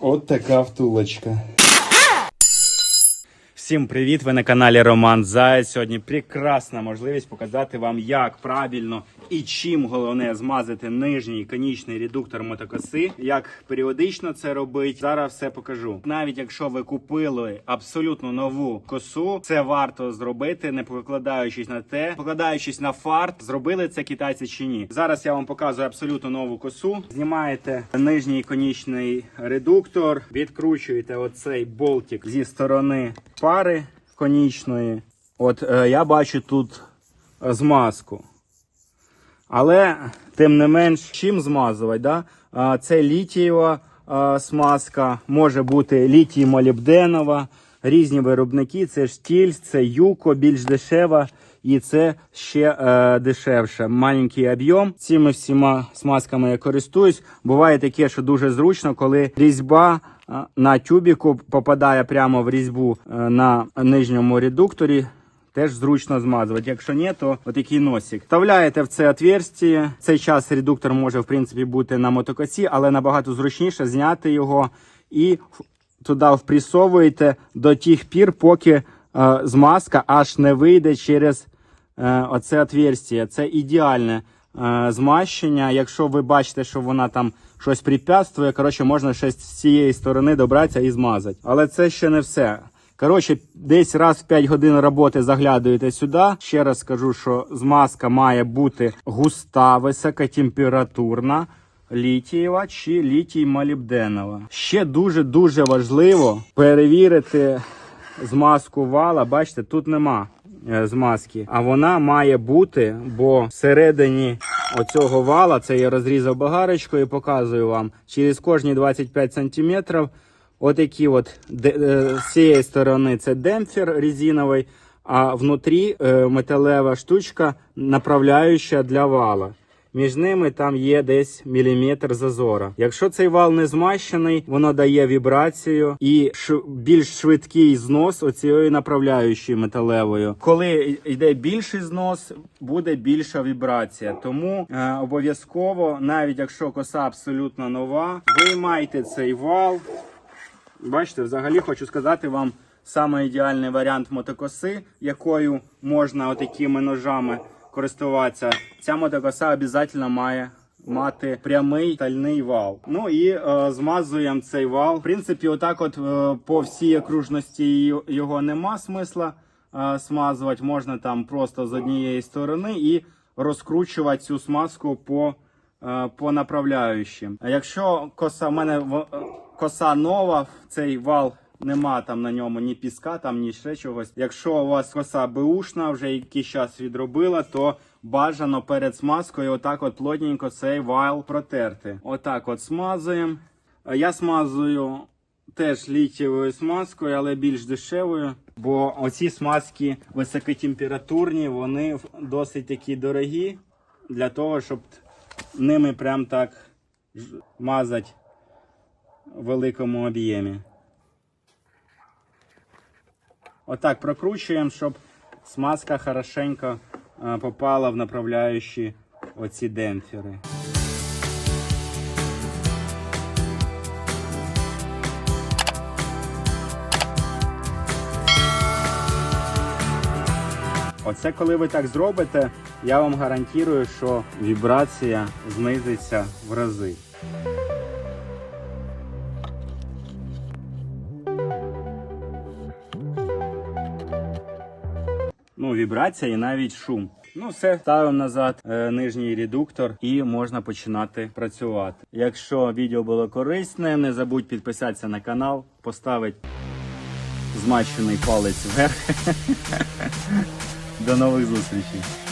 От така втулочка. Всім привіт! Ви на каналі Роман Заєць. Сьогодні прекрасна можливість показати вам, як правильно і чим головне змазати нижній конічний редуктор мотокоси, як періодично це робити. Зараз все покажу. Навіть якщо ви купили абсолютно нову косу, це варто зробити, не покладаючись на те, покладаючись на фарт, зробили це китайці чи ні. Зараз я вам показую абсолютно нову косу. Знімаєте нижній конічний редуктор, відкручуєте оцей болтик зі сторони пари конічної. От е, я бачу тут змазку. Але тим не менш, чим змазувати? Да? Це літієва смазка, може бути літій молібденова, різні виробники. Це штіль, це юко, більш дешева. І це ще е, дешевше. Маленький об'єм. Цими всіма смазками я користуюсь. Буває таке, що дуже зручно, коли різьба е, на тюбіку попадає прямо в різьбу е, на нижньому редукторі. Теж зручно змазувати. Якщо ні, то отакий носик. Вставляєте в це отверстие. Цей час редуктор може в принципі бути на мотокосі, але набагато зручніше зняти його і туди впресовуєте до тих пір, поки е, змазка аж не вийде через е, оце отверстие. Це ідеальне е, змащення. Якщо ви бачите, що вона там щось препятствує, коротше, можна ще з цієї сторони добратися і змазати. Але це ще не все. Коротше, десь раз в 5 годин роботи заглядуєте сюди. Ще раз скажу, що змазка має бути густа, високотемпературна, літієва чи літій молібденова. Ще дуже дуже важливо перевірити змазку вала. Бачите, тут нема е, змазки, а вона має бути, бо всередині оцього вала це я розрізав багарочкою і показую вам через кожні 25 сантиметрів. От де- е, з цієї сторони це демпфер резиновий, а внутрі е, металева штучка направляюча для вала. Між ними там є десь міліметр зазора. Якщо цей вал не змащений, воно дає вібрацію і більш швидкий знос оцієї направляючої металевою. Коли йде більший знос, буде більша вібрація. Тому е, обов'язково, навіть якщо коса абсолютно нова, виймайте цей вал. Бачите, взагалі хочу сказати вам саме ідеальний варіант мотокоси, якою можна отакими ножами користуватися. Ця мотокоса обов'язково має мати прямий стальний вал. Ну і е, змазуємо цей вал. В принципі, отак, от е, по всій окружності його нема смисла е, смазувати. Можна там просто з однієї сторони і розкручувати цю смазку по е, по направляючим. Якщо коса в мене в- е, коса нова, цей вал нема там на ньому ні піска, там ні ще чогось. Якщо у вас коса беушна, вже якийсь час відробила, то бажано перед смазкою отак от плотненько цей вал протерти. Отак от смазуємо. Я смазую теж літієвою смазкою, але більш дешевою. Бо оці смазки високотемпературні, вони досить такі дорогі для того, щоб ними прям так мазати великому об'ємі. Отак прокручуємо, щоб смазка хорошенько е, попала в направляючі оці демпфери. Оце коли ви так зробите, я вам гарантую, що вібрація знизиться в рази. Ну, вібрація і навіть шум. Ну, все, ставимо назад е, нижній редуктор і можна починати працювати. Якщо відео було корисне, не забудь підписатися на канал, поставити змачений палець вверх. До нових зустрічей.